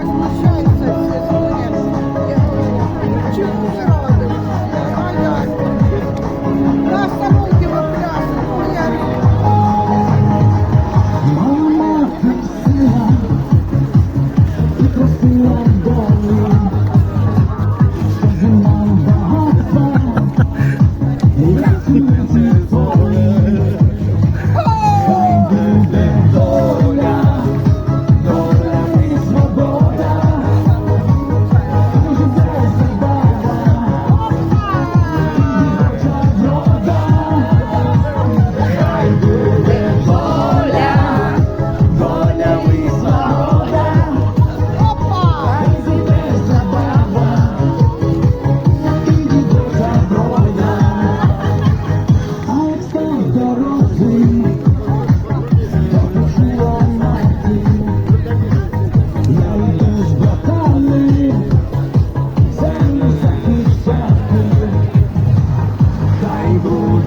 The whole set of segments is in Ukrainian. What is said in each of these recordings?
Christmas tree.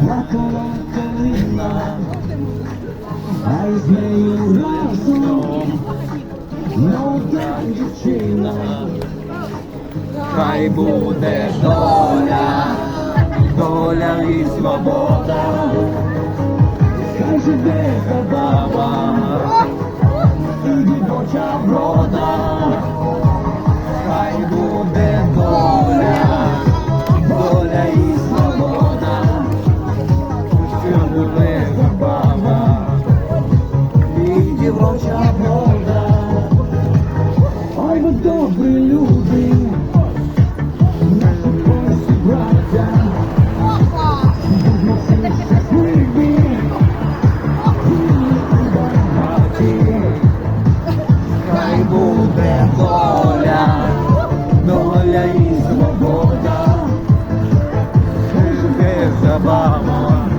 плакала калина, а із нею разом молода дівчина, хай буде доля, доля і свобода, хай живе забава і дівоча врода. молча наші хлопці, браття. Хай буде доля, доля свобода, хай живе.